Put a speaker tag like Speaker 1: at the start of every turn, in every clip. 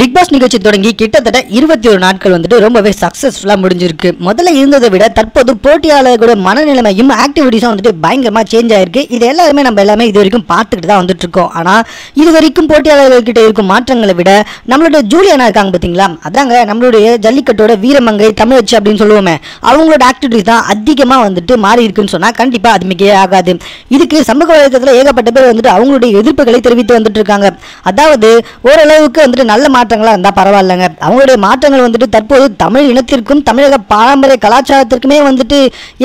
Speaker 1: Big pass நிகழ்ச்சி தொடங்கி கிட்டத்தட்ட இருபத்தி ஒரு நாட்கள் வந்துட்டு ரொம்பவே சக்ஸஸ்ஃபுல்லாக முடிஞ்சிருக்கு. முதல்ல இருந்ததை விட தற்போது போட்டியாளர்களோட மனநிலைமையும் ஆக்டிவிட்டிஸும் வந்துட்டு பயங்கரமாக சேஞ்ச் ஆயிருக்கு. இது எல்லாருமே நம்ம எல்லாமே இது வரைக்கும் பார்த்துக்கிட்டு தான் வந்துட்டு இருக்கோம். ஆனால் இது வரைக்கும் போட்டியாளர்கள் கிட்ட இருக்கும் மாற்றங்களை விட நம்மளோட ஜூலியானா இருக்காங்க பார்த்தீங்களா? அதாங்க நம்மளுடைய ஜல்லிக்கட்டோட வீரமங்கை தமிழச்சி அப்படின்னு சொல்லுவோமே அவங்களோட ஆக்டிவிட்டிஸ் தான் அதிகமாக வந்துட்டு மாறி இருக்குன்னு சொன்னால் கண்டிப்பாக அது மிக ஆகாது. இதுக்கு சமூக வழக்கத்தில் ஏகப்பட்ட பேர் வந்துட்டு அவங்களுடைய எதிர்ப்புகளை தெரிவித்து வந்துட்டு இருக்காங்க. அதாவது ஓரளவுக்கு வந்துட்டு நல்ல மாற்றம் மாற்றங்களாக இருந்தால் பரவாயில்லைங்க. அவங்களுடைய மாற்றங்கள் வந்துட்டு தற்போது தமிழ் இனத்திற்கும் தமிழக பாரம்பரிய கலாச்சாரத்திற்குமே வந்துட்டு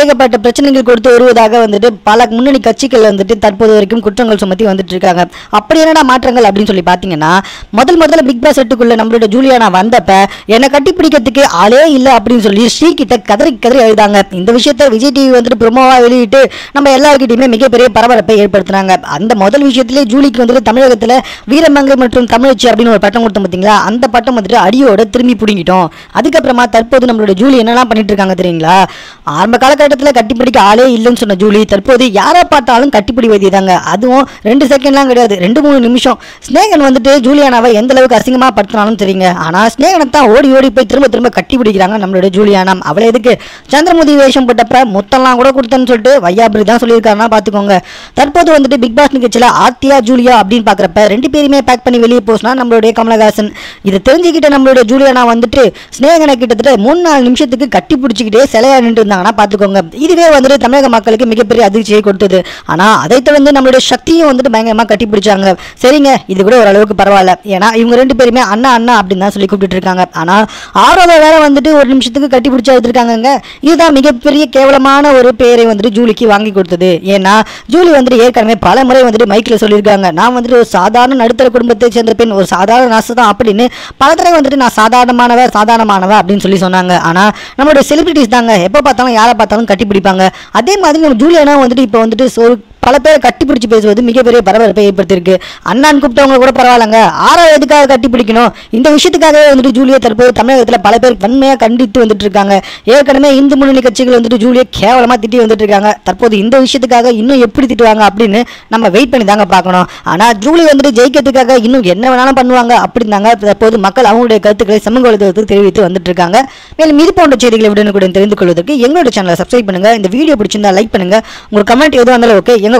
Speaker 1: ஏகப்பட்ட பிரச்சனைகள் கொடுத்து வருவதாக வந்துட்டு பல முன்னணி கட்சிகள் வந்துட்டு தற்போது வரைக்கும் குற்றங்கள் சுமத்தி வந்துட்டு இருக்காங்க. அப்படி என்னடா மாற்றங்கள் அப்படின்னு சொல்லி பார்த்தீங்கன்னா முதல் முதல்ல பிக் பாஸ் செட்டுக்குள்ள நம்மளோட ஜூலியானா வந்தப்ப என்னை கட்டி பிடிக்கிறதுக்கு ஆளே இல்லை அப்படின்னு சொல்லி ஸ்ரீ கிட்ட கதறி கதறி எழுதாங்க இந்த விஷயத்த விஜய் டிவி வந்துட்டு ப்ரொமோவா வெளியிட்டு நம்ம எல்லாருக்கிட்டையுமே மிகப்பெரிய பரபரப்பை ஏற்படுத்தினாங்க. அந்த முதல் விஷயத்திலே ஜூலிக்கு வந்துட்டு தமிழகத்தில் வீரமங்கை மற்றும் தமிழச்சி அப்படின்னு ஒரு பட்டம் கொடுத்தோம் பார்த்தீங்களா அந்த பட்டம் வந்துட்டு அடியோட திரும்பி பிடிங்கிட்டோம். அதுக்கப்புறமா தற்போது நம்மளோட ஜூலி என்னெல்லாம் பண்ணிட்டு இருக்காங்க தெரியுங்களா? ஆரம்ப காலகட்டத்தில் கட்டிப்பிடிக்க ஆளே இல்லைன்னு சொன்ன ஜூலி தற்போது யாரை பார்த்தாலும் கட்டிப்பிடி வைத்தியதாங்க. அதுவும் ரெண்டு செகண்ட்லாம் கிடையாது ரெண்டு மூணு நிமிஷம். ஸ்னேகன் வந்துட்டு ஜூலியானாவை எந்த அளவுக்கு அசிங்கமாக படுத்தினாலும் தெரியுங்க. ஆனால் ஸ்னேகனை தான் ஓடி ஓடி போய் திரும்ப திரும்ப கட்டி பிடிக்கிறாங்க நம்மளோட ஜூலியானா அவளை எதுக்கு? சந்திரமுதி வேஷம் போட்டப்ப முத்தெல்லாம் கூட கொடுத்தேன்னு சொல்லிட்டு வையாபுரி தான் சொல்லியிருக்காருன்னா பார்த்துக்கோங்க தற்போது வந்துட்டு பிக் பாஸ் நிகழ்ச்சியில் ஆர்த்தியா ஜூலியா அப்படின்னு பார்க்குறப்ப ரெண்டு பேருமே பேக் பண்ணி வெளியே போச்சுனா நம்மளுடைய கமலஹாசன் இதை தெரிஞ்சுக்கிட்ட நம்மளுடைய ஜூலியானா வந்துட்டு ஸ்னேகனை கிட்டத்தட்ட மூணு நாலு நிமிஷத்துக்கு கட்டி பிடிச்சிக்கிட்டே சிலையா நின்று இருந்தாங்கன்னா பார்த்துக்கோங்க இதுவே வந்துட்டு தமிழக மக்களுக்கு மிகப்பெரிய அதிர்ச்சியை கொடுத்தது. ஆனால் அதை தொடர்ந்து நம்மளுடைய சக்தியும் வந்துட்டு பயங்கரமாக கட்டி பிடிச்சாங்க. சரிங்க இது கூட ஓரளவுக்கு பரவாயில்ல. ஏன்னா இவங்க ரெண்டு பேருமே அண்ணா அண்ணா அப்படின்னு தான் சொல்லி கூப்பிட்டு இருக்காங்க. ஆனால் ஆரோவை வேற வந்துட்டு ஒரு நிமிஷத்துக்கு கட்டி பிடிச்சா எடுத்துருக்காங்க இதுதான் மிகப்பெரிய கேவலமான ஒரு பேரை வந்துட்டு ஜூலிக்கு வாங்கி கொடுத்தது. ஏன்னா ஜூலி வந்துட்டு ஏற்கனவே பல முறை வந்துட்டு மைக்கில் சொல்லியிருக்காங்க. நான் வந்துட்டு ஒரு சாதாரண நடுத்தர குடும்பத்தை சேர்ந்த பெண் ஒரு சாதாரண நர்ஸ் தான். அப்படின்னு பல தடவை வந்துட்டு நான் சாதாரணமானவ சாதாரணமானவ அப்படின்னு சொல்லி சொன்னாங்க. ஆனால் நம்மளுடைய செலிபிரிட்டிஸ் தாங்க. எப்போ பார்த்தாலும் யாரை பார்த்தாலும் கட்டி பிடிப்பாங்க. அதே மாதிரி நம்ம ஜூலியனா வந்துட்டு இப்போ வந்துட்டு ஒரு பல பேரை கட்டி பிடிச்சி பேசுவது மிகப்பெரிய பரபரப்பை ஏற்படுத்தியிருக்கு. அண்ணான் கூப்பிட்டவங்க கூட பரவாயில்லைங்க. ஆறாவது எதுக்காக கட்டி பிடிக்கணும்? இந்த விஷயத்துக்காகவே வந்துட்டு ஜூலியை தற்போது தமிழகத்தில் பல பேர் வன்மையாக கண்டித்து வந்துட்டு இருக்காங்க ஏற்கனவே இந்து முன்னணி கட்சிகள் வந்துட்டு ஜூலியை கேவலமாக திட்டி வந்துட்டு இருக்காங்க தற்போது இந்த விஷயத்துக்காக இன்னும் எப்படி திட்டுவாங்க அப்படின்னு நம்ம வெயிட் பண்ணி தாங்க பார்க்கணும். ஆனால் ஜூலி வந்துட்டு ஜெயிக்கிறதுக்காக இன்னும் என்ன வேணாலும் பண்ணுவாங்க அப்படின்னாங்க. தற்போது மக்கள் அவங்களுடைய கருத்துக்களை சமூக வலைதளத்துக்கு தெரிவித்து வந்துட்டு இருக்காங்க மேலும் இது போன்ற செய்திகளை உடனுக்குடன் தெரிந்து கொள்வதற்கு எங்களோட சேனலை சப்ஸ்கிரைப் பண்ணுங்க. இந்த வீடியோ பிடிச்சிருந்தா லைக் பண்ணுங்க. உங்களுக்கு கமெண்ட் எதுவும் இருந்தாலும் ஓகே எங்க